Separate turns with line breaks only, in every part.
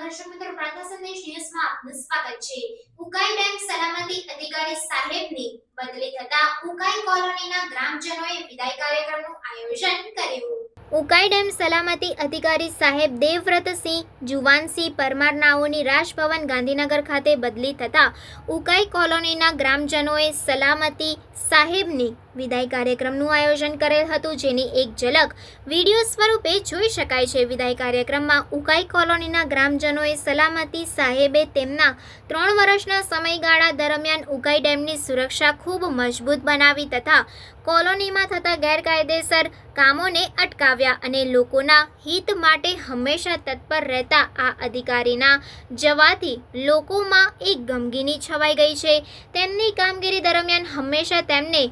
દર્શક મિત્રો પ્રાર્થના સંદેશ ન્યૂઝમાં આપનું સ્વાગત છે. ઉકાઈ ડેમ સલામતી અધિકારી સાહેબની બદલી થતા ઉકાઈ કોલોનીના ગ્રામજનોએ વિદાય કાર્યક્રમનું આયોજન કર્યું. ઉકાઈ ડેમ સલામતી અધિકારી સાહેબ દેવવ્રતસિંહ જુવાનસિંહ પરમારનાઓની રાજભવન ગાંધીનગર ખાતે બદલી થતા ઉકાઈ કોલોનીના ગ્રામજનોએ સલામતી સાહેબની વિદાય કાર્યક્રમનું આયોજન કરેલ હતું, જેની એક ઝલક વીડિયો સ્વરૂપે જોઈ શકાય છે. વિદાય કાર્યક્રમમાં ઉકાઈ કોલોનીના ગ્રામજનોએ સલામતી સાહેબે તેમના ત્રણ વર્ષના સમયગાળા દરમિયાન ઉકાઈ ડેમની સુરક્ષા ખૂબ મજબૂત બનાવી તથા કોલોનીમાં થતા ગેરકાયદેસર કામોને અટકાવ્યા અને લોકોના હિત માટે હંમેશા તત્પર રહેતા આ અધિકારીના જવાથી લોકોમાં એક ગમગીની છવાઈ ગઈ છે. તેમની કામગીરી દરમિયાન હંમેશા તેમને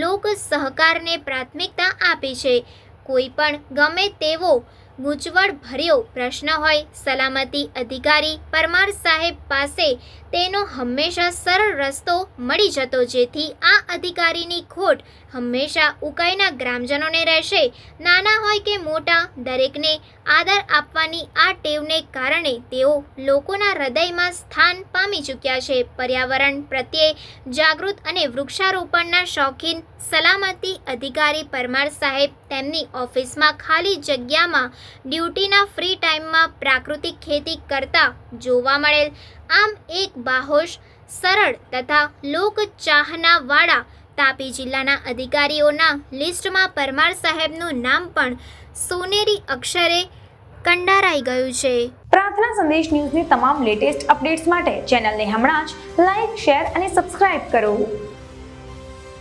લોક સહકારને પ્રાથમિકતા આપી છે. કોઈ પણ ગમે તેવો ગૂંચવણ ભર્યો પ્રશ્ન હોય, સલામતી અધિકારી પરમાર સાહેબ પાસે તેનો હંમેશા સરળ રસ્તો મળી જતો, જેથી આ અધિકારીની ખોટ હંમેશા ઉકાઈના ગ્રામજનોને રહેશે. નાના હોય કે મોટા દરેકને આદર આપવાની આ ટેવને કારણે તેઓ લોકોના હૃદયમાં સ્થાન પામી ચૂક્યા છે. પર્યાવરણ પ્રત્યે જાગૃત અને વૃક્ષારોપણના શોખીન સલામતી અધિકારી પરમાર સાહેબ તેમની ઓફિસમાં ખાલી જગ્યામાં ડ્યુટીના ફ્રી ટાઈમમાં પ્રાકૃતિક ખેતી કરતા જોવા મળેલ. આમ એક બાહોશ, સરળ તથા લોક ચાહનાવાળા તાપી જિલ્લાના અધિકારીઓના લિસ્ટમાં પરમાર સાહેબનું નામ પણ સોનેરી અક્ષરે કંડારાઈ ગયું છે.
પ્રાર્થના સંદેશ ન્યૂઝની તમામ લેટેસ્ટ અપડેટ્સ માટે ચેનલને હમણાં જ લાઈક શેર અને સબસ્ક્રાઇબ કરો.